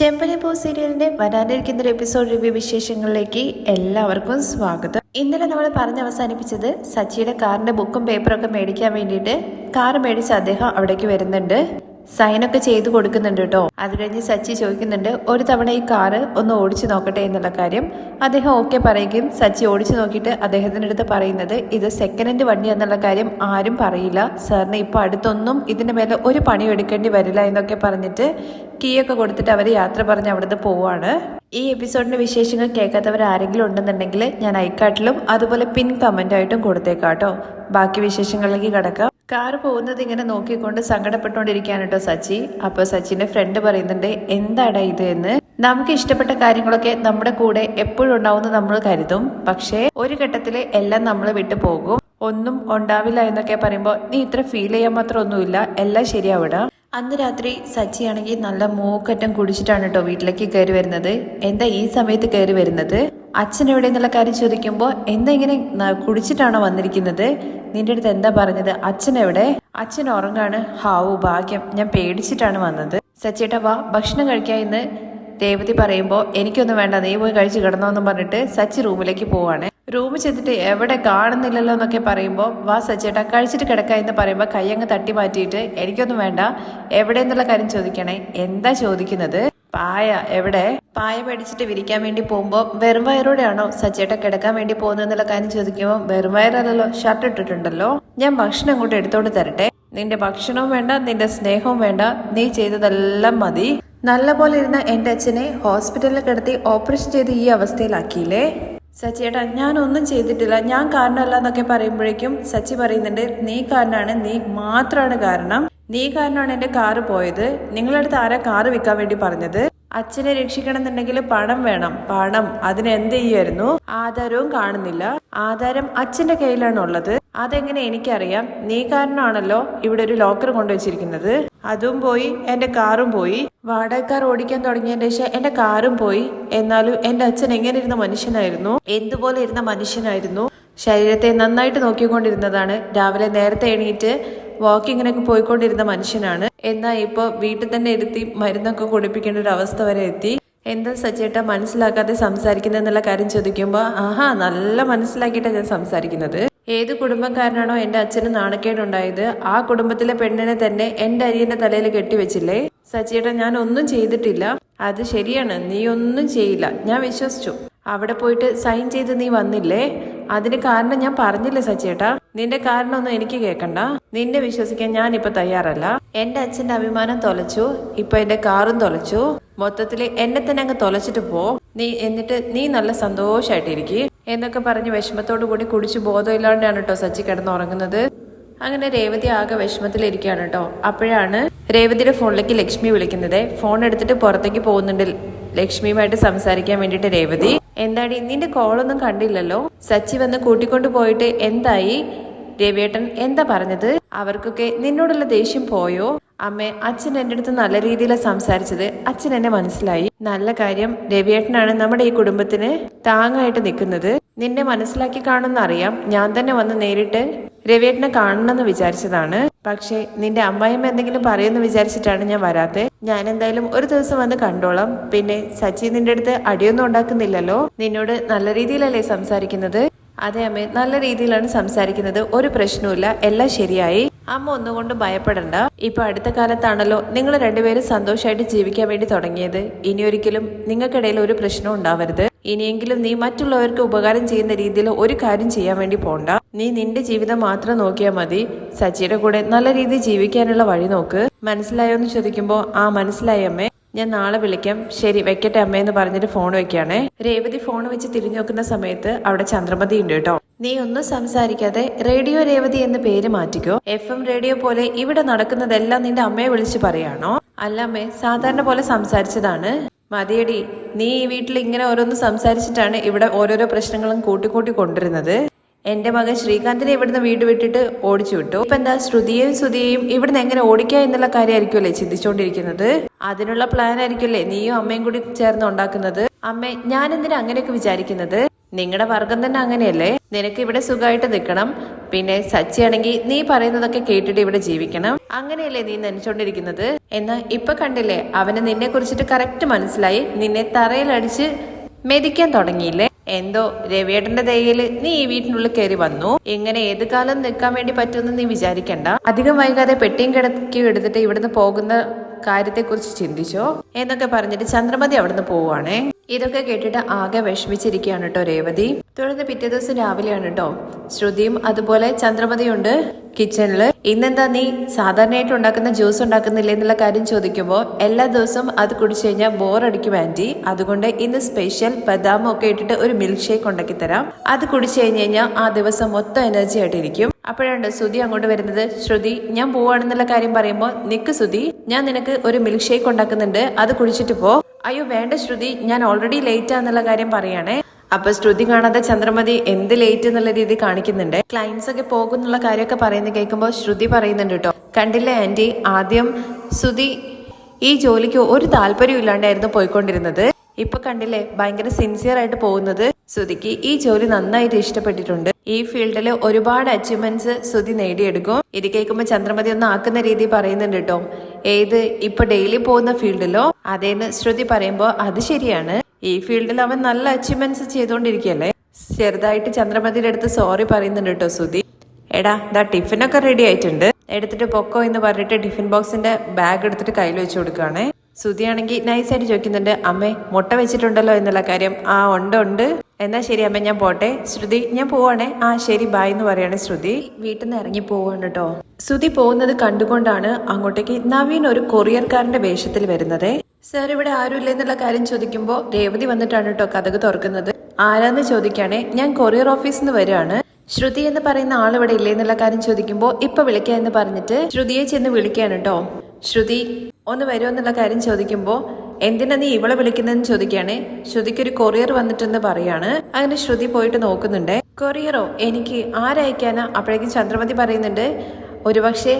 ചെമ്പനി പോ സീരിയലിന്റെ വരാനിരിക്കുന്ന ഒരു എപ്പിസോഡ് റിവ്യൂ വിശേഷങ്ങളിലേക്ക് എല്ലാവർക്കും സ്വാഗതം. ഇന്നലെ നമ്മൾ പറഞ്ഞ് അവസാനിപ്പിച്ചത് സച്ചിയുടെ കാറിന്റെ ബുക്കും പേപ്പറും ഒക്കെ മേടിക്കാൻ വേണ്ടിയിട്ട് കാർ മേടിച്ച് അദ്ദേഹം അവിടേക്ക് വരുന്നുണ്ട്. സൈനൊക്കെ ചെയ്തു കൊടുക്കുന്നുണ്ട് കേട്ടോ അത് കഴിഞ്ഞ് സച്ചി ചോദിക്കുന്നുണ്ട് ഒരു തവണ ഈ കാറ് ഒന്ന് ഓടിച്ചു നോക്കട്ടെ എന്നുള്ള കാര്യം? അദ്ദേഹം ഓക്കെ പറയുകയും സച്ചി ഓടിച്ചു നോക്കിയിട്ട് അദ്ദേഹത്തിന്റെ അടുത്ത് പറയുന്നത് ഇത് സെക്കൻഡ് ഹാൻഡ് വണ്ടി എന്നുള്ള കാര്യം ആരും പറയില്ല. സാറിന് ഇപ്പോൾ അടുത്തൊന്നും ഇതിന്റെ മേലെ ഒരു പണിയും എടുക്കേണ്ടി വരില്ല എന്നൊക്കെ പറഞ്ഞിട്ട് കീ ഒക്കെ കൊടുത്തിട്ട് അവർ യാത്ര പറഞ്ഞ് അവിടുന്ന് പോവാണ്. ഈ എപ്പിസോഡിന്റെ വിശേഷങ്ങൾ കേൾക്കാത്തവർ ആരെങ്കിലും ഉണ്ടെന്നുണ്ടെങ്കിൽ ഞാൻ ഐക്കാട്ടിലും അതുപോലെ പിൻ കമന്റായിട്ടും കൊടുത്തേക്കാം കൊടുത്തേക്കാട്ടോ ബാക്കി വിശേഷങ്ങളിലേക്ക് കിടക്കാം. കാർ പോകുന്നത് ഇങ്ങനെ നോക്കിക്കൊണ്ട് സങ്കടപ്പെട്ടുകൊണ്ടിരിക്കുകയാണ് കേട്ടോ സച്ചി. അപ്പൊ സച്ചിന്റെ ഫ്രണ്ട് പറയുന്നുണ്ട് എന്താടാ ഇത് എന്ന്? നമുക്ക് ഇഷ്ടപ്പെട്ട കാര്യങ്ങളൊക്കെ നമ്മുടെ കൂടെ എപ്പോഴും ഉണ്ടാവുമെന്ന് നമ്മൾ കരുതും. പക്ഷേ ഒരു ഘട്ടത്തിൽ എല്ലാം നമ്മൾ വിട്ടു പോകും. ഒന്നും ഉണ്ടാവില്ല എന്നൊക്കെ പറയുമ്പോൾ നീ ഇത്ര ഫീൽ ചെയ്യാൻ മാത്രം ഒന്നുമില്ല എല്ലാം ശരിയാവിടാ. അന്ന് രാത്രി സച്ചിയാണെങ്കിൽ നല്ല മൂക്കറ്റം കുടിച്ചിട്ടാണ് കേട്ടോ വീട്ടിലേക്ക് കയറി വരുന്നത്. എന്താ ഈ സമയത്ത് കയറി വരുന്നത്? അച്ഛൻ എവിടെ എന്നുള്ള കാര്യം ചോദിക്കുമ്പോൾ എന്താ ഇങ്ങനെ കുടിച്ചിട്ടാണോ വന്നിരിക്കുന്നത്? നിന്റെ അടുത്ത് എന്താ പറഞ്ഞത്? അച്ഛൻ എവിടെ അച്ഛൻ ഉറങ്ങാണ്. ഹാവു ഭാഗ്യം. ഞാൻ പേടിച്ചിട്ടാണ് വന്നത്. സച്ചേട്ട വാ ഭക്ഷണം കഴിക്കാ ഇന്ന് രേവതി പറയുമ്പോൾ എനിക്കൊന്നും വേണ്ട നീ പോയി കഴിച്ച് കിടന്നോന്നും പറഞ്ഞിട്ട് സച്ചി റൂമിലേക്ക് പോവാണ്. റൂമിൽ ചെന്നിട്ട് എവിടെ കാണുന്നില്ലല്ലോ എന്നൊക്കെ പറയുമ്പോൾ വാ സച്ചേട്ടാ കഴിച്ചിട്ട് കിടക്ക എന്ന് പറയുമ്പോൾ കൈ അങ്ങ് തട്ടി മാറ്റിയിട്ട് എനിക്കൊന്നും വേണ്ട. എവിടെ എന്നുള്ള കാര്യം ചോദിക്കണേ. എന്താ ചോദിക്കുന്നത്? പായ എവിടെ? പായ പേടിച്ചിട്ട് വിരിക്കാൻ വേണ്ടി പോകുമ്പോൾ വെറും വയറോടെയാണോ സച്ചേട്ട കിടക്കാൻ വേണ്ടി പോകുന്നത് എന്നുള്ള കാര്യം ചോദിക്കുമ്പോൾ വെറും വയറല്ലല്ലോ ഷർട്ട് ഇട്ടിട്ടുണ്ടല്ലോ. ഞാൻ ഭക്ഷണം അങ്ങോട്ട് എടുത്തോണ്ട് തരട്ടെ. നിന്റെ ഭക്ഷണവും വേണ്ട നിന്റെ സ്നേഹവും വേണ്ട. നീ ചെയ്തതെല്ലാം മതി. നല്ലപോലെ ഇരുന്ന എന്റെ അച്ഛനെ ഹോസ്പിറ്റലിൽ കിടത്തി ഓപ്പറേഷൻ ചെയ്ത് ഈ അവസ്ഥയിലാക്കിയില്ലേ? സച്ചിയേട്ടാ ഞാൻ ഒന്നും ചെയ്തിട്ടില്ല. ഞാൻ കാരണമല്ല എന്നൊക്കെ പറയുമ്പോഴേക്കും സച്ചി പറയുന്നുണ്ട് നീ കാരണമാണ് നീ മാത്രമാണ് കാരണം. നീ കാരണമാണ് എന്റെ കാറ് പോയത്. നിങ്ങളടുത്ത് ആരാ കാറ് വിൽക്കാൻ വേണ്ടി പറഞ്ഞത്? അച്ഛനെ രക്ഷിക്കണം എന്നുണ്ടെങ്കിൽ പണം വേണം. പണം. അതിന് എന്ത് ചെയ്യുമായിരുന്നു? ആധാരവും കാണുന്നില്ല. ആധാരം അച്ഛന്റെ കയ്യിലാണ് ഉള്ളത് അതെങ്ങനെ എനിക്കറിയാം? നീ കാരണമാണല്ലോ ഇവിടെ ഒരു ലോക്കർ കൊണ്ടുവച്ചിരിക്കുന്നത്. അതും പോയി എന്റെ കാറും പോയി. വാടകക്കാർ ഓടിക്കാൻ തുടങ്ങിയതിന് ശേഷം എന്റെ കാറും പോയി. എന്നാലും എന്റെ അച്ഛൻ എങ്ങനെ ഇരുന്ന മനുഷ്യനായിരുന്നു? എന്തുപോലെ ഇരുന്ന മനുഷ്യനായിരുന്നു? ശരീരത്തെ നന്നായിട്ട് നോക്കിക്കൊണ്ടിരുന്നതാണ്. രാവിലെ നേരത്തെ എണീറ്റ് വാക്കിങ്ങിനൊക്കെ പോയിക്കൊണ്ടിരുന്ന മനുഷ്യനാണ്. എന്നാൽ ഇപ്പോൾ വീട്ടിൽ തന്നെ ഇരുത്തി മരുന്നൊക്കെ കുടിപ്പിക്കേണ്ട ഒരു അവസ്ഥ വരെ എത്തി. എന്താ സച്ചേട്ട മനസ്സിലാക്കാതെ സംസാരിക്കുന്നത് എന്നുള്ള കാര്യം ചോദിക്കുമ്പോൾ ആഹാ നല്ല മനസ്സിലാക്കിയിട്ടാണ് ഞാൻ സംസാരിക്കുന്നത്. ഏത് കുടുംബക്കാരനാണോ എന്റെ അച്ഛന് നാണക്കേടുണ്ടായത് ആ കുടുംബത്തിലെ പെണ്ണിനെ തന്നെ എന്റെ അരിയന്റെ തലയിൽ കെട്ടിവെച്ചില്ലേ? സച്ചിയേട്ടൻ ഞാൻ ഒന്നും ചെയ്തിട്ടില്ല. അത് ശരിയാണ്. നീ ഒന്നും ചെയ്യില്ല. ഞാൻ വിശ്വസിച്ചു. അവിടെ പോയിട്ട് സൈൻ ചെയ്ത് നീ വന്നില്ലേ? അതിന് കാരണം ഞാൻ പറഞ്ഞില്ലേ സച്ചേട്ടാ? നിന്റെ കാരണമൊന്നും എനിക്ക് കേൾക്കണ്ട നിന്നെ വിശ്വസിക്കാൻ ഞാൻ ഇപ്പൊ തയ്യാറല്ല. എന്റെ അച്ഛന്റെ അഭിമാനം തൊലച്ചു. ഇപ്പൊ എന്റെ കാറും തൊലച്ചു. മൊത്തത്തിൽ എന്നെ തന്നെ അങ്ങ് തൊലച്ചിട്ട് പോ. നീ എന്നിട്ട് നീ നല്ല സന്തോഷായിട്ടിരിക്കും. എന്നൊക്കെ പറഞ്ഞ് വിഷമത്തോടു കൂടി കുടിച്ച് ബോധമില്ലാണ്ടാണ് കേട്ടോ സച്ചി കിടന്നുറങ്ങുന്നത്. അങ്ങനെ രേവതി ആകെ വിഷമത്തിലിരിക്കുകയാണ് കേട്ടോ. അപ്പോഴാണ് രേവതിയുടെ ഫോണിലേക്ക് ലക്ഷ്മി വിളിക്കുന്നത്. ഫോൺ എടുത്തിട്ട് പുറത്തേക്ക് പോകുന്നുണ്ട് ലക്ഷ്മിയുമായിട്ട് സംസാരിക്കാൻ വേണ്ടിയിട്ട് രേവതി. എന്താടി നിന്റെ കോളൊന്നും കണ്ടില്ലല്ലോ? സച്ചി വന്ന് കൂട്ടിക്കൊണ്ടു പോയിട്ട് എന്തായി? രവിയേട്ടൻ എന്താ പറഞ്ഞത്? അവർക്കൊക്കെ നിന്നോടുള്ള ദേഷ്യം പോയോ? അമ്മേ അച്ഛൻ എന്റെ അടുത്ത് നല്ല രീതിയിലാണ് സംസാരിച്ചത്. അച്ഛൻ എന്നെ മനസ്സിലായി. നല്ല കാര്യം രവിയേട്ടനാണ് നമ്മുടെ ഈ കുടുംബത്തിന് താങ്ങായിട്ട് നിൽക്കുന്നത്. നിന്നെ മനസ്സിലാക്കി കാണുമെന്ന് അറിയാം ഞാൻ തന്നെ വന്ന് നേരിട്ട് രവിയേട്ടനെ കാണണമെന്ന് വിചാരിച്ചതാണ്. പക്ഷേ നിന്റെ അമ്മായിമ്മ എന്തെങ്കിലും പറയുമെന്ന് വിചാരിച്ചിട്ടാണ് ഞാൻ വരാത്തെ. ഞാൻ എന്തായാലും ഒരു ദിവസം വന്ന് കണ്ടോളാം. പിന്നെ സച്ചി നിന്റെ അടുത്ത് അടിയൊന്നും ഉണ്ടാക്കുന്നില്ലല്ലോ? നിന്നോട് നല്ല രീതിയിലല്ലേ സംസാരിക്കുന്നത്? അതെ അമ്മേ നല്ല രീതിയിലാണ് സംസാരിക്കുന്നത്. ഒരു പ്രശ്നവുമില്ല. എല്ലാം ശരിയായി. അമ്മ ഒന്നുകൊണ്ട് ഭയപ്പെടണ്ട. ഇപ്പൊ അടുത്ത കാലത്താണല്ലോ നിങ്ങൾ രണ്ടുപേരും സന്തോഷമായിട്ട് ജീവിക്കാൻ വേണ്ടി തുടങ്ങിയത്. ഇനി ഒരിക്കലും നിങ്ങൾക്കിടയിൽ ഒരു പ്രശ്നവും ഉണ്ടാവരുത്. ഇനിയെങ്കിലും നീ മറ്റുള്ളവർക്ക് ഉപകാരം ചെയ്യുന്ന രീതിയിൽ ഒരു കാര്യം ചെയ്യാൻ വേണ്ടി പോണ്ട. നീ നിന്റെ ജീവിതം മാത്രം നോക്കിയാൽ മതി. സച്ചിയുടെ കൂടെ നല്ല രീതിയിൽ ജീവിക്കാനുള്ള വഴി നോക്ക്. മനസ്സിലായോ എന്ന് ചോദിക്കുമ്പോൾ ആ മനസ്സിലായി അമ്മേ. ഞാൻ നാളെ വിളിക്കാം. ശരി വെക്കട്ടെ അമ്മയെന്ന് പറഞ്ഞിട്ട് ഫോൺ വെക്കുകയാണേ. രേവതി ഫോൺ വെച്ച് തിരിഞ്ഞു നോക്കുന്ന സമയത്ത് അവിടെ ചന്ദ്രമതി ഉണ്ട് കേട്ടോ. നീ ഒന്നും സംസാരിക്കാതെ റേഡിയോ രേവതി എന്ന് പേര് മാറ്റിക്കോ. എഫ് എം റേഡിയോ പോലെ ഇവിടെ നടക്കുന്നതെല്ലാം നിന്റെ അമ്മയെ വിളിച്ച് പറയാണോ? അല്ല അമ്മേ സാധാരണ പോലെ സംസാരിച്ചതാണ്. മതിയടി നീ ഈ വീട്ടിൽ ഇങ്ങനെ ഓരോന്ന് സംസാരിച്ചിട്ടാണ് ഇവിടെ ഓരോരോ പ്രശ്നങ്ങളും കൂട്ടിക്കൂട്ടി കൊണ്ടുവരുന്നത്. എന്റെ മകൻ ശ്രീകാന്തിനെ ഇവിടുന്ന് വീട് വിട്ടിട്ട് ഓടിച്ചു വിട്ടു. ഇപ്പൊ എന്താ ശ്രുതിയെയും ശ്രുതിയെയും ഇവിടുന്ന് എങ്ങനെ ഓടിക്കുക എന്നുള്ള കാര്യമായിരിക്കുമല്ലേ ചിന്തിച്ചുകൊണ്ടിരിക്കുന്നത് അതിനുള്ള പ്ലാൻ ആയിരിക്കുമല്ലേ നീയും അമ്മയും കൂടി ചേർന്ന് ഉണ്ടാക്കുന്നത്? അമ്മേ ഞാൻ എന്തിനാ അങ്ങനെയൊക്കെ വിചാരിക്കുന്നത്? നിങ്ങളുടെ വർഗം തന്നെ അങ്ങനെയല്ലേ? നിനക്ക് ഇവിടെ സുഖമായിട്ട് നിൽക്കണം പിന്നെ സച്ചിയാണെങ്കിൽ നീ പറയുന്നതൊക്കെ കേട്ടിട്ട് ഇവിടെ ജീവിക്കണം. അങ്ങനെയല്ലേ നീ നനച്ചോണ്ടിരിക്കുന്നത്? എന്നാ ഇപ്പൊ കണ്ടില്ലേ അവന് നിന്നെ കുറിച്ചിട്ട് കറക്റ്റ് മനസ്സിലായി. നിന്നെ തറയിലടിച്ച് മെതിക്കാൻ തുടങ്ങിയില്ലേ? എന്തോ രവിയേട്ടന്റെ ദയയിൽ നീ ഈ വീട്ടിനുള്ളിൽ കയറി വന്നു. ഇങ്ങനെ ഏത് കാലം നിൽക്കാൻ വേണ്ടി പറ്റുമെന്ന് നീ വിചാരിക്കണ്ട. അധികം വൈകാതെ പെട്ടിയും കിടക്കി എടുത്തിട്ട് ഇവിടുന്ന് പോകുന്ന കാര്യത്തെക്കുറിച്ച് ചിന്തിച്ചോ? എന്നൊക്കെ പറഞ്ഞിട്ട് ചന്ദ്രമതി അവിടുന്ന് പോവാണേ ഇതൊക്കെ കേട്ടിട്ട് ആകെ വിഷമിച്ചിരിക്കുകയാണ് കേട്ടോ രേവതി. തുടർന്ന് പിറ്റേ ദിവസം രാവിലെയാണ് കേട്ടോ ശ്രുതിയും അതുപോലെ ചന്ദ്രമതിയുണ്ട് കിച്ചണിൽ ഇന്നെന്താ നീ സാധാരണയായിട്ട് ഉണ്ടാക്കുന്ന ജ്യൂസ് ഉണ്ടാക്കുന്നില്ലേ എന്നുള്ള കാര്യം ചോദിക്കുമ്പോൾ എല്ലാ ദിവസവും അത് കുടിച്ചു കഴിഞ്ഞാൽ ബോറടിക്കും ആന്റി അതുകൊണ്ട് ഇന്ന് സ്പെഷ്യൽ ബദാമും ഒക്കെ ഇട്ടിട്ട് ഒരു മിൽക്ക് ഷേക്ക് ഉണ്ടാക്കി തരാം. അത് കുടിച്ചു കഴിഞ്ഞ് കഴിഞ്ഞാൽ ആ ദിവസം മൊത്തം എനർജി ആയിട്ടിരിക്കും. അപ്പോഴാണ് ശ്രുതി അങ്ങോട്ട് വരുന്നത്. ശ്രുതി ഞാൻ പോവാണെന്നുള്ള കാര്യം പറയുമ്പോൾ നിക്ക് ശ്രുതി ഞാൻ നിനക്ക് ഒരു മിൽക്ക് ഷേക്ക് ഉണ്ടാക്കുന്നുണ്ട്. അത് കുടിച്ചിട്ട് പോ. അയ്യോ വേണ്ട ശ്രുതി ഞാൻ ഓൾറെഡി ലേറ്റ് ആന്നുള്ള കാര്യം പറയണേ. അപ്പൊ ശ്രുതി കാണാതെ ചന്ദ്രമതി എന്ത് ലേറ്റ് എന്നുള്ള രീതി കാണിക്കുന്നുണ്ട്. ക്ലയൻസ് ഒക്കെ പോകുന്നുള്ള കാര്യമൊക്കെ പറയുന്നത് കേൾക്കുമ്പോൾ ശ്രുതി പറയുന്നുണ്ട് കേട്ടോ. കണ്ടില്ലേ ആന്റി ആദ്യം ശ്രുതി ഈ ജോലിക്ക് ഒരു താല്പര്യവും ഇല്ലാണ്ടായിരുന്നു പോയിക്കൊണ്ടിരുന്നത്. ഇപ്പൊ കണ്ടില്ലേ ഭയങ്കര സിൻസിയർ ആയിട്ട് പോകുന്നത്. ശ്രുതിക്ക് ഈ ജോലി നന്നായിട്ട് ഇഷ്ടപ്പെട്ടിട്ടുണ്ട്. ഈ ഫീൽഡിൽ ഒരുപാട് അച്ചീവ്മെന്റ്സ് ശ്രുതി നേടിയെടുക്കും. ഇത് കേൾക്കുമ്പോൾ ചന്ദ്രമതി ഒന്ന് ആക്കുന്ന രീതി പറയുന്നുണ്ട് കേട്ടോ. ഏത് ഇപ്പൊ ഡെയിലി പോകുന്ന ഫീൽഡിലോ അതേന്ന് ശ്രുതി പറയുമ്പോൾ അത് ശരിയാണ്. ഈ ഫീൽഡിൽ അവൻ നല്ല അച്ചീവ്മെന്റ്സ് ചെയ്തുകൊണ്ടിരിക്കുകയല്ലേ ചെറുതായിട്ട് ചന്ദ്രമതിയുടെ അടുത്ത് സോറി പറയുന്നുണ്ട് കേട്ടോ ശ്രുതി. എടാ ദാ ടിഫിനൊക്കെ റെഡി ആയിട്ടുണ്ട്. എടുത്തിട്ട് പൊക്കോ എന്ന് പറഞ്ഞിട്ട് ടിഫിൻ ബോക്സിന്റെ ബാഗ് എടുത്തിട്ട് കയ്യിൽ വെച്ച് കൊടുക്കുകയാണേ. സുതിയാണെങ്കിൽ നൈസായിട്ട് ചോദിക്കുന്നുണ്ട് അമ്മേ മുട്ട വെച്ചിട്ടുണ്ടല്ലോ എന്നുള്ള കാര്യം. ആ ഉണ്ട് ഉണ്ട്. എന്നാ ശരി അമ്മ ഞാൻ പോട്ടെ. ശ്രുതി ഞാൻ പോവാണേ. ആ ശരി ബായ് എന്ന് പറയാണ് ശ്രുതി. വീട്ടിൽ നിന്ന് ഇറങ്ങി പോവാണ് കേട്ടോ ശ്രുതി പോകുന്നത് കണ്ടുകൊണ്ടാണ് അങ്ങോട്ടേക്ക് നവീൻ ഒരു കൊറിയർക്കാരന്റെ വേഷത്തിൽ വരുന്നത്. സർ ഇവിടെ ആരുമില്ല എന്നുള്ള കാര്യം ചോദിക്കുമ്പോൾ രേവതി വന്നിട്ടാണ് കേട്ടോ കഥക് തുറക്കുന്നത്. ആരാന്ന് ചോദിക്കാണേ ഞാൻ കൊറിയർ ഓഫീസിൽ നിന്ന് വരികയാണ്. ശ്രുതി എന്ന് പറയുന്ന ആൾ ഇവിടെ ഇല്ലേ എന്നുള്ള കാര്യം ചോദിക്കുമ്പോൾ ഇപ്പൊ വിളിക്കുക എന്ന് പറഞ്ഞിട്ട് ശ്രുതിയെ ചെന്ന് വിളിക്കാണ് കേട്ടോ ശ്രുതി ഒന്ന് വരുമെന്നുള്ള കാര്യം ചോദിക്കുമ്പോൾ എന്തിനാ നീ ഇവളെ വിളിക്കുന്നതെന്ന് ചോദിക്കുകയാണ്? ശ്രുതിക്ക് ഒരു കൊറിയർ വന്നിട്ടെന്ന് പറയാണ്. അങ്ങനെ ശ്രുതി പോയിട്ട് നോക്കുന്നുണ്ട്. കൊറിയറോ എനിക്ക് ആരയക്കാനാ അപ്പോഴേക്കും ചന്ദ്രമതി പറയുന്നുണ്ട് ഒരുപക്ഷെ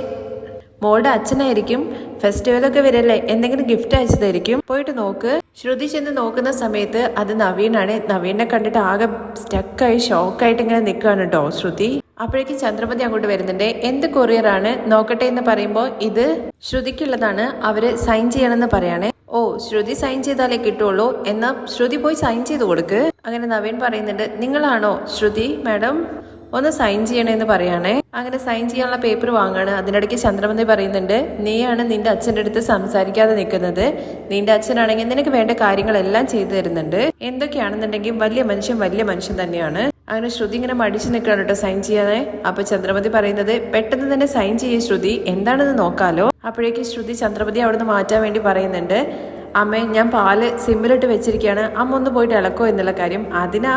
മോളുടെ അച്ഛനായിരിക്കും ഫെസ്റ്റിവലൊക്കെ വരല്ലേ എന്തെങ്കിലും ഗിഫ്റ്റ് അയച്ചതായിരിക്കും. പോയിട്ട് നോക്ക്. ശ്രുതി ചെന്ന് നോക്കുന്ന സമയത്ത് അത് നവീനാണ്. നവീനെ കണ്ടിട്ട് ആകെ സ്റ്റക്കായി ഷോക്കായിട്ട് ഇങ്ങനെ നിൽക്കുകയാണ് കേട്ടോ ശ്രുതി. അപ്പോഴേക്കും ചന്ദ്രമതി അങ്ങോട്ട് വരുന്നുണ്ട്. എന്ത് കൊറിയർ ആണ്? നോക്കട്ടെ എന്ന് പറയുമ്പോൾ ഇത് ശ്രുതിക്കുള്ളതാണ്. അവർ സൈൻ ചെയ്യണമെന്ന് പറയണേ. ഓ ശ്രുതി സൈൻ ചെയ്താലേ കിട്ടുള്ളൂ. എന്നാ ശ്രുതി പോയി സൈൻ ചെയ്ത് കൊടുക്ക്. അങ്ങനെ നവീൻ പറയുന്നുണ്ട്. നിങ്ങളാണോ ശ്രുതി മാഡം? ഒന്ന് സൈൻ ചെയ്യണേന്ന് പറയാണേ. അങ്ങനെ സൈൻ ചെയ്യാനുള്ള പേപ്പർ വാങ്ങാണ്. അതിനിടയ്ക്ക് ചന്ദ്രമതി പറയുന്നുണ്ട്. നീയാണ് നിന്റെ അച്ഛന്റെ അടുത്ത് സംസാരിക്കാതെ നിൽക്കുന്നത്. നിന്റെ അച്ഛനാണെങ്കിൽ നിനക്ക് വേണ്ട കാര്യങ്ങളെല്ലാം ചെയ്തു തരുന്നുണ്ട്. എന്തൊക്കെയാണെന്നുണ്ടെങ്കിൽ വലിയ മനുഷ്യൻ വലിയ മനുഷ്യൻ തന്നെയാണ്. അങ്ങനെ ശ്രുതി ഇങ്ങനെ മടിച്ചു നിൽക്കുകയാണ് കേട്ടോ സൈൻ ചെയ്യാതെ. അപ്പൊ ചന്ദ്രമതി പറയുന്നത് പെട്ടെന്ന് തന്നെ സൈൻ ചെയ്യേ ശ്രുതി എന്താണെന്ന് നോക്കാലോ. അപ്പോഴേക്കും ശ്രുതി ചന്ദ്രമതി അവിടുന്ന് മാറ്റാൻ വേണ്ടി പറയുന്നുണ്ട് അമ്മേ ഞാൻ പാൽ സിമ്മിലിട്ട് വെച്ചിരിക്കുകയാണ് അമ്മ ഒന്ന് പോയിട്ട് ഇളക്കോ എന്നുള്ള കാര്യം. അതിനാ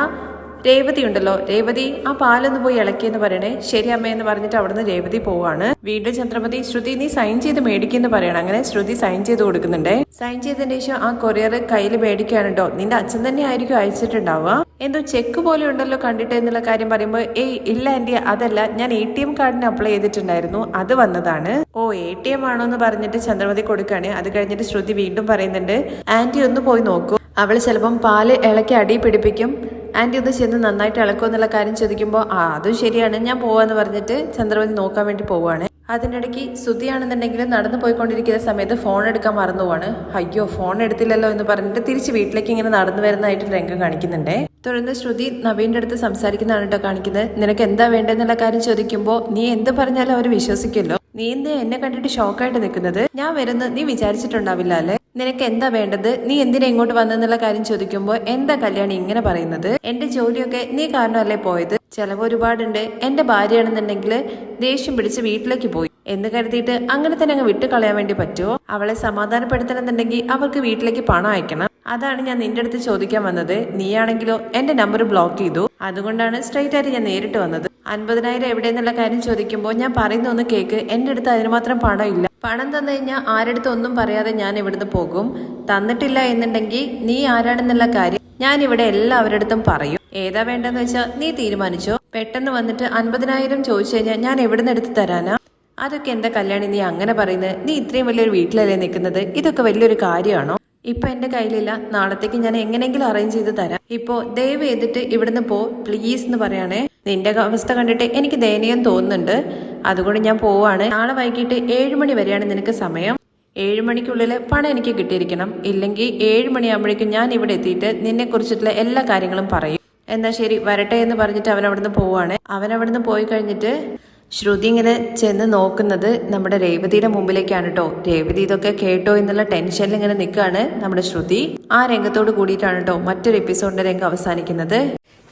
രേവതി ഉണ്ടല്ലോ. രേവതി ആ പാലൊന്ന് പോയി ഇളക്കിയെന്ന് പറയണേ. ശരി അമ്മയെന്ന് പറഞ്ഞിട്ട് അവിടുന്ന് രേവതി പോവാണ്. വീണ്ടും ചന്ദ്രമതി ശ്രുതി നീ സൈൻ ചെയ്ത് മേടിക്കുന്നു പറയണം. അങ്ങനെ ശ്രുതി സൈൻ ചെയ്ത് കൊടുക്കുന്നുണ്ടേ. സൈൻ ചെയ്തതിന് ശേഷം ആ കൊറിയർ കയ്യിൽ മേടിക്കുകയാണ് കേട്ടോ നിന്റെ അച്ഛൻ തന്നെ ആയിരിക്കും അയച്ചിട്ടുണ്ടാവുക. എന്തോ ചെക്ക് പോലെ ഉണ്ടല്ലോ കണ്ടിട്ട് എന്നുള്ള കാര്യം പറയുമ്പോൾ ഏയ് ഇല്ല ആന്റി അതല്ല. ഞാൻ എ ടി എം കാർഡിന് അപ്ലൈ ചെയ്തിട്ടുണ്ടായിരുന്നു. അത് വന്നതാണ്. ഓ എ ടി എം ആണോ എന്ന് പറഞ്ഞിട്ട് ചന്ദ്രമതി കൊടുക്കുകയാണ്. അത് കഴിഞ്ഞിട്ട് ശ്രുതി വീണ്ടും പറയുന്നുണ്ട് ആന്റി ഒന്ന് പോയി നോക്കൂ. അവൾ ചിലപ്പം പാൽ ഇളക്കി അടി പിടിപ്പിക്കും. ആന്റി ഒന്ന് ചെന്ന് നന്നായിട്ട് ഇളക്കുമോ എന്നുള്ള കാര്യം ചോദിക്കുമ്പോൾ ആ അതും ശരിയാണ്. ഞാൻ പോവാന്ന് പറഞ്ഞിട്ട് ചന്ദ്രവതി നോക്കാൻ വേണ്ടി പോവുകയാണ് അതിനിടയ്ക്ക് ശ്രുതിയാണെന്നുണ്ടെങ്കിൽ നടന്നു പോയിക്കൊണ്ടിരിക്കുന്ന സമയത്ത് ഫോൺ എടുക്കാൻ മറന്നു പോവാണ് അയ്യോ ഫോൺ എടുത്തില്ലല്ലോ എന്ന് പറഞ്ഞിട്ട് തിരിച്ച് വീട്ടിലേക്ക് ഇങ്ങനെ നടന്നു വരുന്നതായിട്ട് രംഗം കാണിക്കുന്നുണ്ട്. തുടർന്ന് ശ്രുതി നവീന്റെ അടുത്ത് സംസാരിക്കുന്നതാണ് കേട്ടോ കാണിക്കുന്നത്. നിനക്ക് എന്താ വേണ്ടതെന്നുള്ള കാര്യം ചോദിക്കുമ്പോൾ നീ എന്ത് പറഞ്ഞാലും അവർ വിശ്വസിക്കുമല്ലോ. നീ എന്നെ കണ്ടിട്ട് ഷോക്കായിട്ട് നിൽക്കുന്നത്? ഞാൻ വരുന്നത് നീ വിചാരിച്ചിട്ടുണ്ടാവില്ല അല്ലേ? നിനക്ക് എന്താ വേണ്ടത്? നീ എന്തിനാ ഇങ്ങോട്ട് വന്നെന്നുള്ള കാര്യം ചോദിക്കുമ്പോൾ എന്താ കല്യാണി ഇങ്ങനെ പറയുന്നത്? എന്റെ ജോലിയൊക്കെ നീ കാരണമല്ലേ പോയത്? ചെലവ് ഒരുപാടുണ്ട്. എന്റെ ഭാര്യയാണെന്നുണ്ടെങ്കിൽ ദേഷ്യം പിടിച്ച് വീട്ടിലേക്ക് പോയി. എന്ന് കരുതിയിട്ട് അങ്ങനെ തന്നെ അങ്ങ് വിട്ട് കളയാൻ വേണ്ടി പറ്റുമോ അവളെ സമാധാനപ്പെടുത്തണമെന്നുണ്ടെങ്കിൽ അവൾക്ക് വീട്ടിലേക്ക് പണം അയക്കണം. അതാണ് ഞാൻ നിന്റെ അടുത്ത് ചോദിക്കാൻ വന്നത്. നീയാണെങ്കിലോ എന്റെ നമ്പർ ബ്ലോക്ക് ചെയ്തു. അതുകൊണ്ടാണ് സ്ട്രൈറ്റ് ആയിട്ട് ഞാൻ നേരിട്ട് വന്നത്. അൻപതിനായിരം എവിടെയെന്നുള്ള കാര്യം ചോദിക്കുമ്പോൾ ഞാൻ പറയുന്ന ഒന്ന് കേക്ക്. എന്റെ അടുത്ത് അതിന് മാത്രം പണം ഇല്ല. പണം തന്നു കഴിഞ്ഞാൽ ആരടുത്ത് ഒന്നും പറയാതെ ഞാൻ ഇവിടുന്ന് പോകും. തന്നിട്ടില്ല എന്നുണ്ടെങ്കിൽ നീ ആരാണെന്നുള്ള കാര്യം ഞാൻ ഇവിടെ എല്ലാവരുടെ അടുത്തും പറയും. ഏതാ വേണ്ടെന്ന് വെച്ചാൽ നീ തീരുമാനിച്ചോ. പെട്ടെന്ന് വന്നിട്ട് അൻപതിനായിരം ചോദിച്ചു കഴിഞ്ഞാൽ ഞാൻ എവിടുന്ന് എടുത്ത് തരാനാ? അതൊക്കെ എന്താ കല്യാണി നീ അങ്ങനെ പറയുന്നത്? നീ ഇത്രയും വലിയൊരു വീട്ടിലല്ലേ നിൽക്കുന്നത്? ഇതൊക്കെ വലിയൊരു കാര്യമാണോ? ഇപ്പൊ എന്റെ കയ്യിലില്ല. നാളത്തേക്ക് ഞാൻ എങ്ങനെയെങ്കിലും അറേഞ്ച് ചെയ്ത് തരാം. ഇപ്പോ ദയവ് ചെയ്തിട്ട് ഇവിടുന്ന് പോ. പ്ലീസ് എന്ന് പറയണേ. നിന്റെ അവസ്ഥ കണ്ടിട്ട് എനിക്ക് ദയനീയം തോന്നുന്നുണ്ട്. അതുകൊണ്ട് ഞാൻ പോവാണ്. നാളെ വൈകിട്ട് ഏഴ് മണി വരെയാണ് നിനക്ക് സമയം. ഏഴ് മണിക്കുള്ളിൽ പണം എനിക്ക് കിട്ടിയിരിക്കണം. ഇല്ലെങ്കിൽ ഏഴ് മണിയാകുമ്പോഴേക്കും ഞാൻ ഇവിടെ എത്തിയിട്ട് നിന്നെ കുറിച്ചിട്ടുള്ള എല്ലാ കാര്യങ്ങളും പറയും. എന്നാ ശരി വരട്ടെ എന്ന് പറഞ്ഞിട്ട് അവൻ അവിടുന്ന് പോവാണ്. അവൻ അവിടുന്ന് പോയി കഴിഞ്ഞിട്ട് ശ്രുതി ഇങ്ങനെ ചെന്ന് നോക്കുന്നത് നമ്മുടെ രേവതിയുടെ മുമ്പിലേക്കാണ് കേട്ടോ രേവതി ഇതൊക്കെ കേട്ടോ എന്നുള്ള ടെൻഷനിൽ ഇങ്ങനെ നിൽക്കുകയാണ് നമ്മുടെ ശ്രുതി. ആ രംഗത്തോട് കൂടിയിട്ടാണ് കേട്ടോ മറ്റൊരു എപ്പിസോഡിന്റെ രംഗം അവസാനിക്കുന്നത്.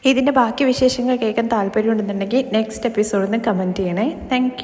ഇതിന്റെ ബാക്കി വിശേഷങ്ങൾ കേൾക്കാൻ താല്പര്യമുണ്ടെന്നുണ്ടെങ്കിൽ നെക്സ്റ്റ് എപ്പിസോഡിൽ നിന്ന് കമന്റ് ചെയ്യണേ. താങ്ക്